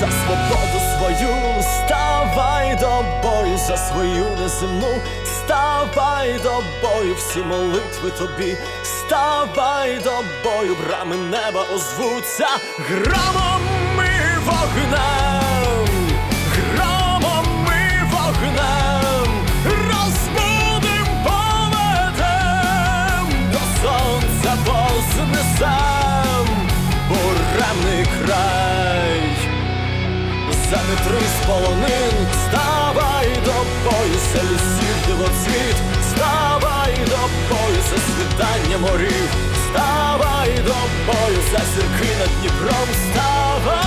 За свободу свою. Ставай до бою, за свою неземну. Ставай до бою, всі молитви тобі, ставай до бою, брами неба озвуться. Громом і вогнем, громом і вогнем, розбудим, поведем, до сонця вознесем буремний край. За вітри з полонин, ставай до за лісів білоцвіт, ставай до за світання морів, ставай до бою, за зірки над Дніпром, ставай,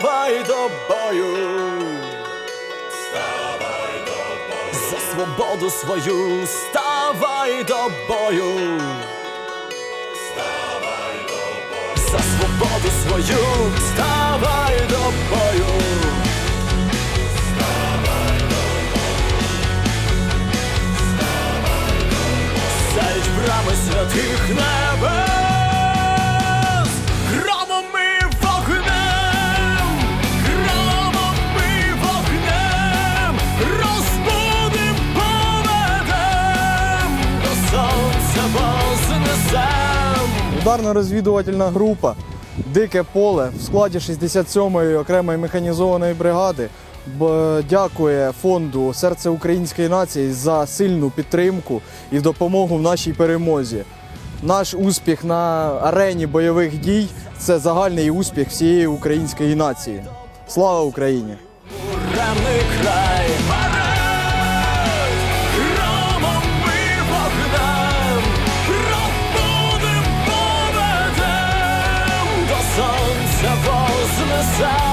ставай до бою. Ставай до бою. За свободу свою ставай до бою. Ставай до бою. За свободу свою ставай до бою. Ставай до бою. Ставай до бою. Сядь брами святих небес. Ударно-розвідувальна група Дике поле в складі 67-ї окремої механізованої бригади дякує фонду Серце української нації за сильну підтримку і допомогу в нашій перемозі. Наш успіх на арені бойових дій це загальний успіх всієї української нації. Слава Україні! Розбудим,